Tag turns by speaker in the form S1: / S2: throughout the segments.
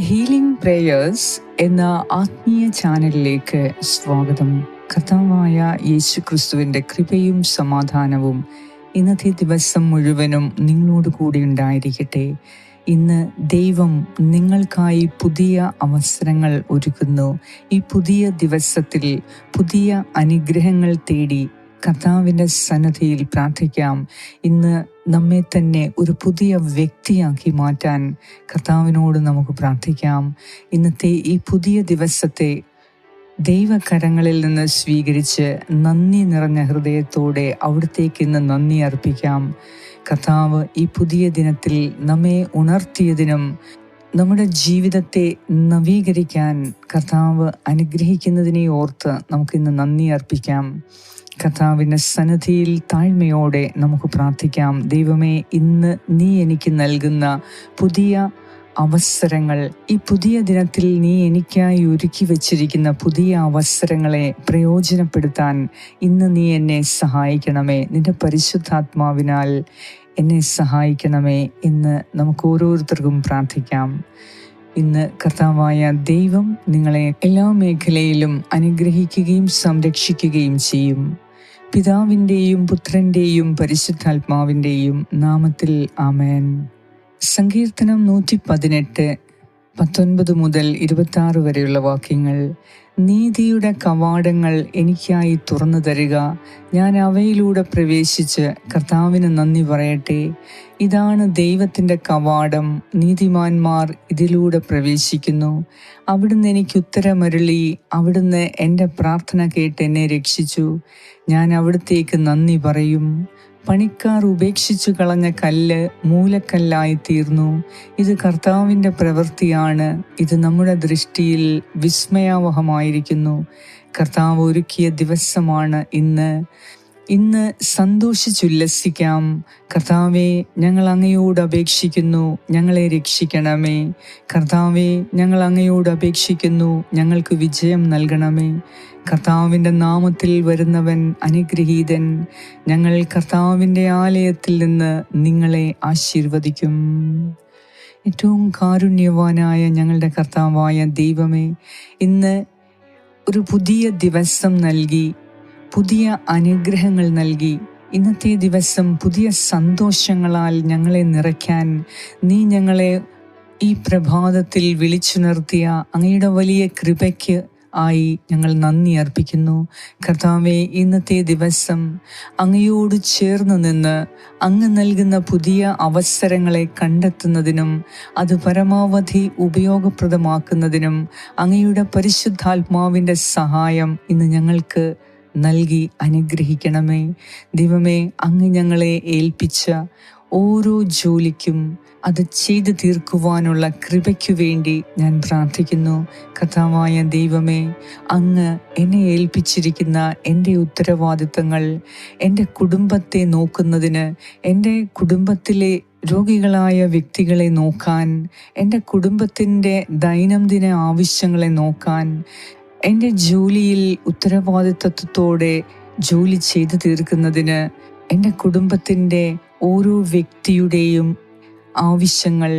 S1: Healing prayers എന്ന ആത്മീയ ചാനലിലേക്ക് സ്വാഗതം. കർത്താവായ യേശു ക്രിസ്തുവിന്റെ കൃപയും സമാധാനവും ഇന്നത്തെ ദിവസം മുഴുവനും നിങ്ങളോട് കൂടി ഉണ്ടായിരിക്കട്ടെ. ഇന്ന് ദൈവം നിങ്ങൾക്കായി പുതിയ അവസരങ്ങൾ ഒരുക്കുന്നു. ഈ പുതിയ ദിവസത്തിൽ പുതിയ അനുഗ്രഹങ്ങൾ തേടി കർത്താവിന്റെ സന്നദ്ധിയിൽ പ്രാർത്ഥിക്കാം. ഇന്ന് നമ്മെ തന്നെ ഒരു പുതിയ വ്യക്തിയാക്കി മാറ്റാൻ കർത്താവിനോട് നമുക്ക് പ്രാർത്ഥിക്കാം. ഇന്നത്തെ ഈ പുതിയ ദിവസത്തെ ദൈവകരങ്ങളിൽ നിന്ന് സ്വീകരിച്ച് നന്ദി നിറഞ്ഞ ഹൃദയത്തോടെ അവിടത്തേക്ക് ഇന്ന് നന്ദി അർപ്പിക്കാം. കർത്താവ് ഈ പുതിയ ദിനത്തിൽ നമ്മെ ഉണർത്തിയതിനും നമ്മുടെ ജീവിതത്തെ നവീകരിക്കാൻ കർത്താവ് അനുഗ്രഹിക്കുന്നതിനെ ഓർത്ത് നമുക്കിന്ന് നന്ദി അർപ്പിക്കാം. കർത്താവിന്റെ സന്നദ്ധിയിൽ താഴ്മയോടെ നമുക്ക് പ്രാർത്ഥിക്കാം. ദൈവമേ ഇന്ന് നീ എനിക്ക് നൽകുന്ന പുതിയ അവസരങ്ങൾ ഈ പുതിയ ദിനത്തിൽ നീ എനിക്കായി ഒരുക്കി വച്ചിരിക്കുന്ന പുതിയ അവസരങ്ങളെ പ്രയോജനപ്പെടുത്താൻ ഇന്ന് നീ എന്നെ സഹായിക്കണമേ. നിന്റെ പരിശുദ്ധാത്മാവിനാൽ എന്നെ സഹായിക്കണമേ എന്ന് നമുക്ക് ഓരോരുത്തർക്കും പ്രാർത്ഥിക്കാം. ഇന്ന് കർത്താവായ ദൈവം നിങ്ങളെ എല്ലാ മേഖലയിലും അനുഗ്രഹിക്കുകയും സംരക്ഷിക്കുകയും ചെയ്യും. പിതാവിന്റെയും പുത്രന്റെയും പരിശുദ്ധാത്മാവിന്റെയും നാമത്തിൽ ആമേൻ. സങ്കീർത്തനം നൂറ്റി പതിനെട്ട് പത്തൊൻപത് മുതൽ ഇരുപത്തി വരെയുള്ള വാക്യങ്ങൾ നീതിയുടെ കവാടങ്ങൾ എനിക്കായി തുറന്നു തരിക. ഞാൻ അവയിലൂടെ പ്രവേശിച്ച് കർത്താവിന് നന്ദി പറയട്ടെ. ഇതാണ് ദൈവത്തിന്റെ കവാടം. നീതിമാന്മാർ ഇതിലൂടെ പ്രവേശിക്കുന്നു. അവിടുന്ന് എനിക്ക് ഉത്തരമരുളി. അവിടുന്ന് എന്റെ പ്രാർത്ഥന കേട്ട് എന്നെ രക്ഷിച്ചു. ഞാൻ അവിടത്തേക്ക് നന്ദി പറയും. പണിക്കാർ ഉപേക്ഷിച്ചു കളഞ്ഞ കല്ല് മൂലക്കല്ലായി തീർന്നു. ഇത് കർത്താവിന്റെ പ്രവൃത്തിയാണ്. ഇത് നമ്മുടെ ദൃഷ്ടിയിൽ വിസ്മയാവഹമായിരിക്കുന്നു. കർത്താവ് ഒരുക്കിയ ദിവസമാണ് ഇന്ന്. ഇന്ന് സന്തോഷിച്ചുല്ലസിക്കാം. കർത്താവെ ഞങ്ങൾ അങ്ങയോട് അപേക്ഷിക്കുന്നു. ഞങ്ങളെ രക്ഷിക്കണമേ. കർത്താവെ ഞങ്ങൾ അങ്ങയോട് അപേക്ഷിക്കുന്നു. ഞങ്ങൾക്ക് വിജയം നൽകണമേ. കർത്താവിന്റെ നാമത്തിൽ വരുന്നവൻ അനുഗ്രഹീതൻ. ഞങ്ങൾ കർത്താവിന്റെ ആലയത്തിൽ നിന്ന് നിങ്ങളെ ആശീർവദിക്കും. ഏറ്റവും കാരുണ്യവാനായ ഞങ്ങളുടെ കർത്താവായ ദൈവമേ ഇന്ന് ഒരു പുതിയ ദിവസം നൽകി പുതിയ അനുഗ്രഹങ്ങൾ നൽകി. ഇന്നത്തെ ദിവസം പുതിയ സന്തോഷങ്ങളാൽ ഞങ്ങളെ നിറയ്ക്കാൻ നീ ഞങ്ങളെ ഈ പ്രഭാതത്തിൽ വിളിച്ചു നിർത്തിയ അങ്ങയുടെ വലിയ കൃപയ്ക്ക് ആയി ഞങ്ങൾ നന്ദി അർപ്പിക്കുന്നു. കർത്താവെ ഇന്നത്തെ ദിവസം അങ്ങയോട് ചേർന്ന് നിന്ന് അങ്ങ് നൽകുന്ന പുതിയ അവസരങ്ങളെ കണ്ടെത്തുന്നതിനും അത് പരമാവധി ഉപയോഗപ്രദമാക്കുന്നതിനും അങ്ങയുടെ പരിശുദ്ധാത്മാവിന്റെ സഹായം ഇന്ന് ഞങ്ങൾക്ക് നൽകി അനുഗ്രഹിക്കണമേ. ദൈവമേ അങ്ങ് ഞങ്ങളെ ഏൽപ്പിച്ച ഓരോ ജോലിക്കും അത് ചെയ്തു തീർക്കുവാനുള്ള കൃപയ്ക്കു വേണ്ടി ഞാൻ പ്രാർത്ഥിക്കുന്നു. കഥാവായ ദൈവമേ അങ്ങ് എന്നെ ഏൽപ്പിച്ചിരിക്കുന്ന എന്റെ ഉത്തരവാദിത്തങ്ങൾ എന്റെ കുടുംബത്തെ നോക്കുന്നതിന് എന്റെ കുടുംബത്തിലെ രോഗികളായ വ്യക്തികളെ നോക്കാൻ എന്റെ കുടുംബത്തിന്റെ ദൈനംദിന ആവശ്യങ്ങളെ നോക്കാൻ എന്റെ ജോലിയിൽ ഉത്തരവാദിത്തത്തോടെ ജോലി ചെയ്തു തീർക്കുന്നതിന് എന്റെ കുടുംബത്തിന്റെ ഓരോ വ്യക്തിയുടെയും ആവശ്യങ്ങൾ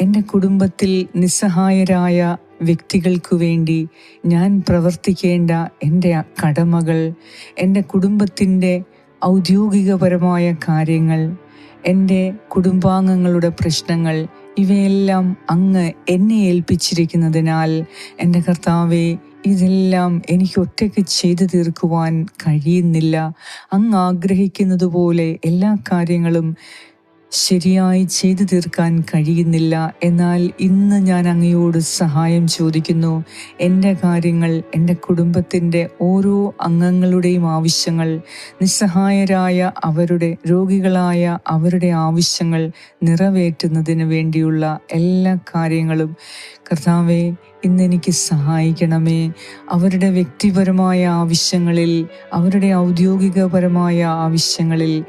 S1: എന്റെ കുടുംബത്തിൽ നിസ്സഹായരായ വ്യക്തികൾക്കു വേണ്ടി ഞാൻ പ്രവർത്തിക്കേണ്ട എന്റെ കടമകൾ എന്റെ കുടുംബത്തിന്റെ ഔദ്യോഗികപരമായ കാര്യങ്ങൾ എന്റെ കുടുംബാംഗങ്ങളുടെ പ്രശ്നങ്ങൾ ഇവയെല്ലാം അങ്ങ് എന്നെ ഏൽപ്പിച്ചിരിക്കുന്നതിനാൽ എന്റെ കർത്താവെ ഇതെല്ലാം എനിക്ക് ഒറ്റയ്ക്ക് ചെയ്തു തീർക്കുവാൻ കഴിയുന്നില്ല. അങ്ങ് ആഗ്രഹിക്കുന്നത് പോലെ എല്ലാ കാര്യങ്ങളും ശരിയായി ചെയ്തു തീർക്കാൻ കഴിയുന്നില്ല. എന്നാൽ ഇന്ന് ഞാൻ അങ്ങയോട് സഹായം ചോദിക്കുന്നു. എന്റെ കാര്യങ്ങൾ എന്റെ കുടുംബത്തിന്റെ ഓരോ അംഗങ്ങളുടെയും ആവശ്യങ്ങൾ നിസ്സഹായരായ അവരുടെ രോഗികളായ അവരുടെ ആവശ്യങ്ങൾ നിറവേറ്റുന്നതിന് വേണ്ടിയുള്ള എല്ലാ കാര്യങ്ങളും. കർത്താവെ ഇന്നെനിക്ക് സഹായിക്കണമേ. അവരുടെ വ്യക്തിപരമായ ആവശ്യങ്ങളിൽ അവരുടെ ഔദ്യോഗികപരമായ ആവശ്യങ്ങളിൽ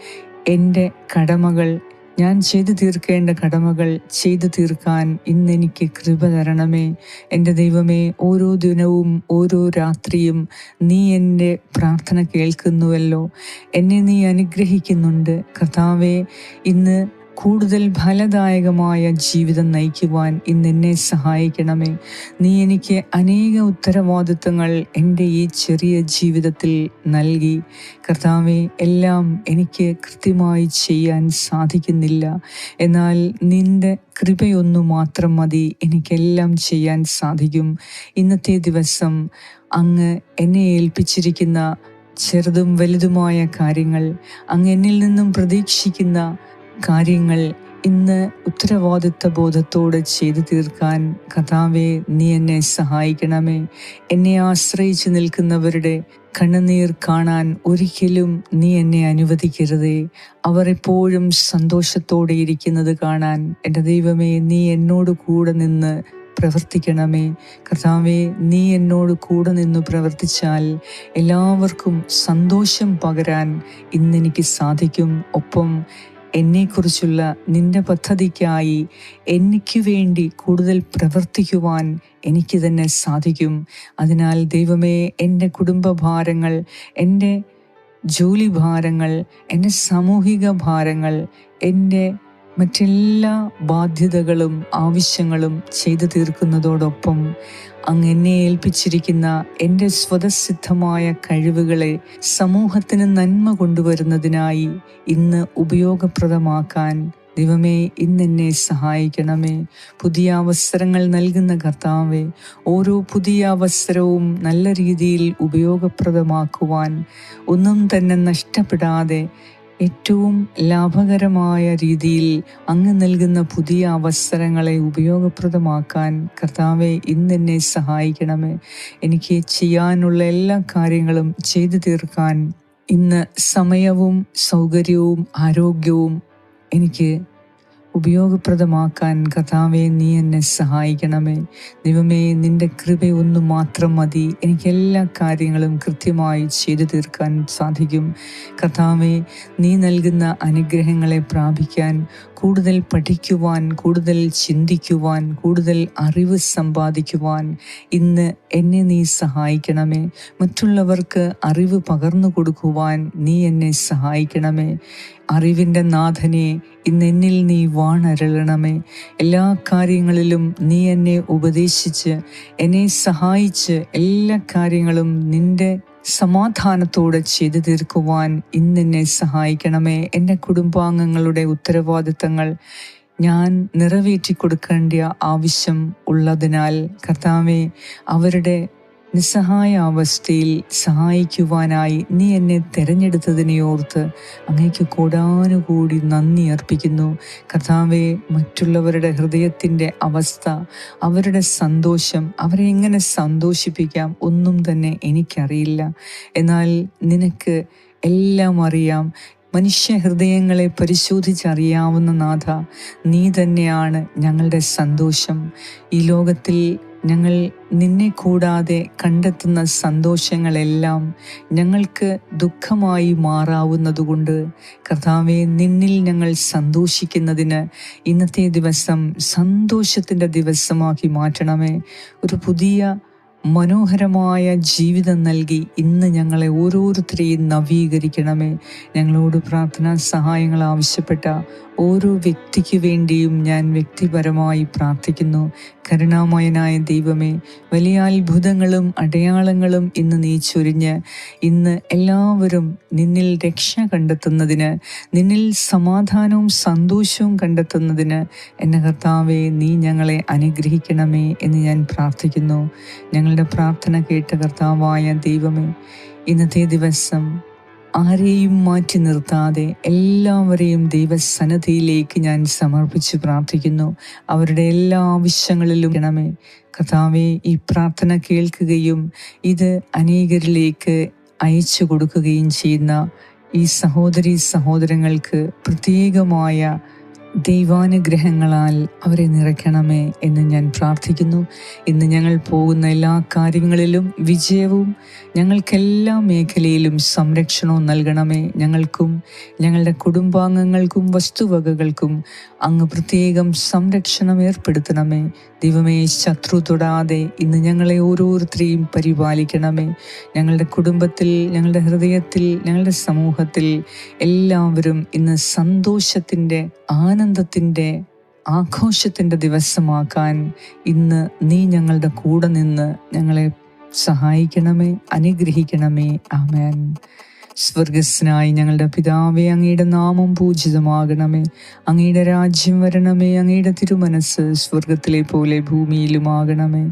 S1: എന്റെ കടമകൾ ഞാൻ ചെയ്തു തീർക്കേണ്ട കടമകൾ ചെയ്തു തീർക്കാൻ ഇന്നെനിക്ക് കൃപ തരണമേ. എന്റെ ദൈവമേ ഓരോ ദിനവും ഓരോ രാത്രിയും നീ എന്റെ പ്രാർത്ഥന കേൾക്കുന്നുവല്ലോ. എന്നെ നീ അനുഗ്രഹിക്കുന്നുണ്ട്. കർത്താവെ ഇന്ന് കൂടുതൽ ഫലദായകമായ ജീവിതം നയിക്കുവാൻ ഇന്ന് എന്നെ സഹായിക്കണമേ. നീ എനിക്ക് അനേക ഉത്തരവാദിത്തങ്ങൾ എന്റെ ഈ ചെറിയ ജീവിതത്തിൽ നൽകി. കർത്താവെ എല്ലാം എനിക്ക് കൃത്യമായി ചെയ്യാൻ സാധിക്കുന്നില്ല. എന്നാൽ നിന്റെ കൃപയൊന്നു മാത്രം മതി. എനിക്കെല്ലാം ചെയ്യാൻ സാധിക്കും. ഇന്നത്തെ ദിവസം അങ്ങ് എന്നെ ഏൽപ്പിച്ചിരിക്കുന്ന ചെറുതും വലുതുമായ കാര്യങ്ങൾ അങ്ങ് എന്നിൽ നിന്നും പ്രതീക്ഷിക്കുന്ന കാര്യങ്ങൾ ഇന്ന് ഉത്തരവാദിത്ത ബോധത്തോടെ ചെയ്തു തീർക്കാൻ കഥാവെ നീ എന്നെ സഹായിക്കണമേ. എന്നെ ആശ്രയിച്ചു നിൽക്കുന്നവരുടെ കണ്ണുനീർ കാണാൻ ഒരിക്കലും നീ എന്നെ അനുവദിക്കരുതേ. അവർ എപ്പോഴും സന്തോഷത്തോടെ ഇരിക്കുന്നത് കാണാൻ എന്റെ ദൈവമേ നീ എന്നോട് കൂടെ നിന്ന് പ്രവർത്തിക്കണമേ. കർത്താവെ നീ എന്നോട് കൂടെ നിന്ന് പ്രവർത്തിച്ചാൽ എല്ലാവർക്കും സന്തോഷം പകരാൻ ഇന്നെനിക്ക് സാധിക്കും. ഒപ്പം എന്നെക്കുറിച്ചുള്ള നിന്റെ പദ്ധതിക്കായി എനിക്ക് വേണ്ടി കൂടുതൽ പ്രവർത്തിക്കുവാൻ എനിക്ക് തന്നെ സാധിക്കും. അതിനാൽ ദൈവമേ എന്റെ കുടുംബഭാരങ്ങൾ എന്റെ ജോലി ഭാരങ്ങൾ എന്റെ സാമൂഹിക ഭാരങ്ങൾ എന്റെ മറ്റെല്ലാ ബാധ്യതകളും ആവശ്യങ്ങളും ചെയ്തു തീർക്കുന്നതോടൊപ്പം അങ്ങ് എന്നെ ഏൽപ്പിച്ചിരിക്കുന്ന എന്റെ സ്വതസിദ്ധമായ കഴിവുകളെ സമൂഹത്തിന് നന്മ കൊണ്ടുവരുന്നതിനായി ഇന്ന് ഉപയോഗപ്രദമാക്കാൻ ദൈവമേ ഇന്നെന്നെ സഹായിക്കണമേ. പുതിയ അവസരങ്ങൾ നൽകുന്ന കർത്താവെ ഓരോ പുതിയ അവസരവും നല്ല രീതിയിൽ ഉപയോഗപ്രദമാക്കുവാൻ ഒന്നും തന്നെ നഷ്ടപ്പെടാതെ ഏറ്റവും ലാഭകരമായ രീതിയിൽ അങ്ങ് നൽകുന്ന പുതിയ അവസരങ്ങളെ ഉപയോഗപ്രദമാക്കാൻ കർത്താവെ ഇന്നെന്നെ സഹായിക്കണമേ. എനിക്ക് ചെയ്യാനുള്ള എല്ലാ കാര്യങ്ങളും ചെയ്തു തീർക്കാൻ ഇന്ന് സമയവും സൗകര്യവും ആരോഗ്യവും എനിക്ക് ഉപയോഗപ്രദമാക്കാൻ കഥാവെ നീ എന്നെ സഹായിക്കണമേ. ദൈവമേ നിന്റെ കൃപ ഒന്ന് മാത്രം മതി. എനിക്ക് എല്ലാ കാര്യങ്ങളും കൃത്യമായി ചെയ്തു തീർക്കാൻ സാധിക്കും. കഥാവെ നീ നൽകുന്ന അനുഗ്രഹങ്ങളെ പ്രാപിക്കാൻ കൂടുതൽ പഠിക്കുവാൻ കൂടുതൽ ചിന്തിക്കുവാൻ കൂടുതൽ അറിവ് സമ്പാദിക്കുവാൻ ഇന്ന് എന്നെ നീ സഹായിക്കണമേ. മറ്റുള്ളവർക്ക് അറിവ് പകർന്നു കൊടുക്കുവാൻ നീ എന്നെ സഹായിക്കണമേ. അറിവിന്റെ നാഥനെ ഇന്നെന്നിൽ നീ വാണരളണമേ. എല്ലാ കാര്യങ്ങളിലും നീ എന്നെ ഉപദേശിച്ച് എന്നെ സഹായിച്ച് എല്ലാ കാര്യങ്ങളും നിന്റെ സമാധാനത്തോടെ ചെയ്തു തീർക്കുവാൻ ഇന്നെന്നെ സഹായിക്കണമേ. എന്റെ കുടുംബാംഗങ്ങളുടെ ഉത്തരവാദിത്തങ്ങൾ ഞാൻ നിറവേറ്റി കൊടുക്കേണ്ട ആവശ്യം ഉള്ളതിനാൽ കർത്താവെ അവരുടെ നിസ്സഹായ അവസ്ഥയിൽ സഹായിക്കുവാനായി നീ എന്നെ തിരഞ്ഞെടുത്തതിനെ ഓർത്ത് അങ്ങേക്ക് കൂടാനുകൂടി നന്ദി അർപ്പിക്കുന്നു. കഥാവെ മറ്റുള്ളവരുടെ ഹൃദയത്തിന്റെ അവസ്ഥ അവരുടെ സന്തോഷം അവരെ എങ്ങനെ സന്തോഷിപ്പിക്കാം ഒന്നും തന്നെ എനിക്കറിയില്ല. എന്നാൽ നിനക്ക് എല്ലാം അറിയാം. മനുഷ്യ ഹൃദയങ്ങളെ പരിശോധിച്ചറിയാവുന്ന നാഥ നീ തന്നെയാണ് ഞങ്ങളുടെ സന്തോഷം. ഈ ലോകത്തിൽ ഞങ്ങൾ നിന്നെ കൂടാതെ കണ്ടെത്തുന്ന സന്തോഷങ്ങളെല്ലാം ഞങ്ങൾക്ക് ദുഃഖമായി മാറാവുന്നതുകൊണ്ട് കർത്താവെ നിന്നിൽ ഞങ്ങൾ സന്തോഷിക്കുന്നതിന് ഇന്നത്തെ ദിവസം സന്തോഷത്തിന്റെ ദിവസമാക്കി മാറ്റണമേ. ഒരു പുതിയ മനോഹരമായ ജീവിതം നൽകി ഇന്ന് ഞങ്ങളെ ഓരോരുത്തരെയും നവീകരിക്കണമേ. ഞങ്ങളോട് പ്രാർത്ഥനാ സഹായങ്ങൾ ആവശ്യപ്പെട്ട ഓരോ വ്യക്തിക്ക് വേണ്ടിയും ഞാൻ വ്യക്തിപരമായി പ്രാർത്ഥിക്കുന്നു. കരുണാമയനായ ദൈവമേ വലിയ അത്ഭുതങ്ങളും അടയാളങ്ങളും ഇന്ന് നീ ചൊരിഞ്ഞ് ഇന്ന് എല്ലാവരും നിന്നിൽ രക്ഷ കണ്ടെത്തുന്നതിന് നിന്നിൽ സമാധാനവും സന്തോഷവും കണ്ടെത്തുന്നതിന് എന്നെ കർത്താവെ നീ ഞങ്ങളെ അനുഗ്രഹിക്കണമേ എന്ന് ഞാൻ പ്രാർത്ഥിക്കുന്നു. ഞങ്ങളുടെ പ്രാർത്ഥന കേട്ട കർത്താവായ ദൈവമേ ഇന്നത്തെ ദിവസം ആരെയും മാറ്റി നിർത്താതെ എല്ലാവരെയും ദൈവസന്നദ്ധിയിലേക്ക് ഞാൻ സമർപ്പിച്ച് പ്രാർത്ഥിക്കുന്നു. അവരുടെ എല്ലാ ആവശ്യങ്ങളിലും ഗണമേ കഥാവെ ഈ പ്രാർത്ഥന കേൾക്കുകയും ഇത് അനേകരിലേക്ക് അയച്ചു കൊടുക്കുകയും ചെയ്യുന്ന ഈ സഹോദരി സഹോദരങ്ങൾക്ക് പ്രത്യേകമായ ദൈവാനുഗ്രഹങ്ങളാൽ അവരെ നിറയ്ക്കണമേ എന്ന് ഞാൻ പ്രാർത്ഥിക്കുന്നു. ഇന്ന് ഞങ്ങൾ പോകുന്ന എല്ലാ കാര്യങ്ങളിലും വിജയവും ഞങ്ങൾക്കെല്ലാ മേഖലയിലും സംരക്ഷണവും നൽകണമേ. ഞങ്ങൾക്കും ഞങ്ങളുടെ കുടുംബാംഗങ്ങൾക്കും വസ്തുവകകൾക്കും അങ്ങ് പ്രത്യേകം സംരക്ഷണം ഏർപ്പെടുത്തണമേ. ദൈവമേ ശത്രു തൊടാതെ ഇന്ന് ഞങ്ങളെ ഓരോരുത്തരെയും പരിപാലിക്കണമേ. ഞങ്ങളുടെ കുടുംബത്തിൽ ഞങ്ങളുടെ ഹൃദയത്തിൽ ഞങ്ങളുടെ സമൂഹത്തിൽ എല്ലാവരും ഇന്ന് സന്തോഷത്തിന്റെ ആനന്ദത്തിന്റെ ആഘോഷത്തിന്റെ ദിവസമാക്കാൻ ഇന്ന് നീ ഞങ്ങളുടെ കൂടെ നിന്ന് ഞങ്ങളെ സഹായിക്കണമേ അനുഗ്രഹിക്കണമേ. ആമേൻ. സ്വർഗസ്നായി ഞങ്ങളുടെ പിതാവേ അങ്ങയുടെ നാമം പൂജിതമാകണമേ. അങ്ങയുടെ രാജ്യം വരണമേ അങ്ങയുടെ തിരുമനസ് സ്വർഗത്തിലെ പോലെ ഭൂമിയിലുമാകണമേ.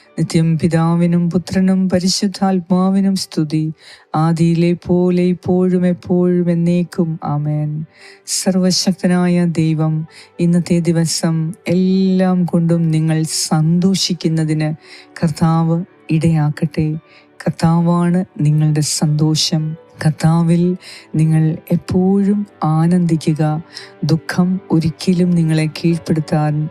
S1: നിത്യം പിതാവിനും പുത്രനും പരിശുദ്ധാത്മാവിനും സ്തുതി. ആദിയിലെ പോലെ ഇപ്പോഴും എപ്പോഴും എന്നേക്കും. ആമേൻ. സർവശക്തനായ ദൈവം ഇന്നത്തെ ദിവസം എല്ലാം കൊണ്ടും നിങ്ങൾ സന്തോഷിക്കുന്നതിന് കർത്താവ് ഇടയാക്കട്ടെ. കർത്താവാണ് നിങ്ങളുടെ സന്തോഷം. കർത്താവിൽ നിങ്ങൾ എപ്പോഴും ആനന്ദിക്കുക. ദുഃഖം ഒരിക്കലും നിങ്ങളെ കീഴ്പ്പെടുത്താൻ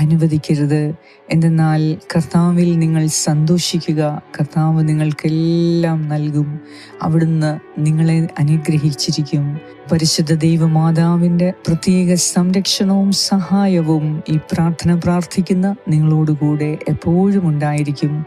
S1: അനുവദിക്കരുത്. എന്തെന്നാൽ കർത്താവിൽ നിങ്ങൾ സന്തോഷിക്കുക. കർത്താവ് നിങ്ങൾക്കെല്ലാം നൽകും. അവിടുന്ന് നിങ്ങളെ അനുഗ്രഹിച്ചിരിക്കും. പരിശുദ്ധ ദൈവമാതാവിന്റെ പ്രത്യേക സംരക്ഷണവും സഹായവും ഈ പ്രാർത്ഥന പ്രാർത്ഥിക്കുന്ന നിങ്ങളോടുകൂടെ എപ്പോഴും ഉണ്ടായിരിക്കും.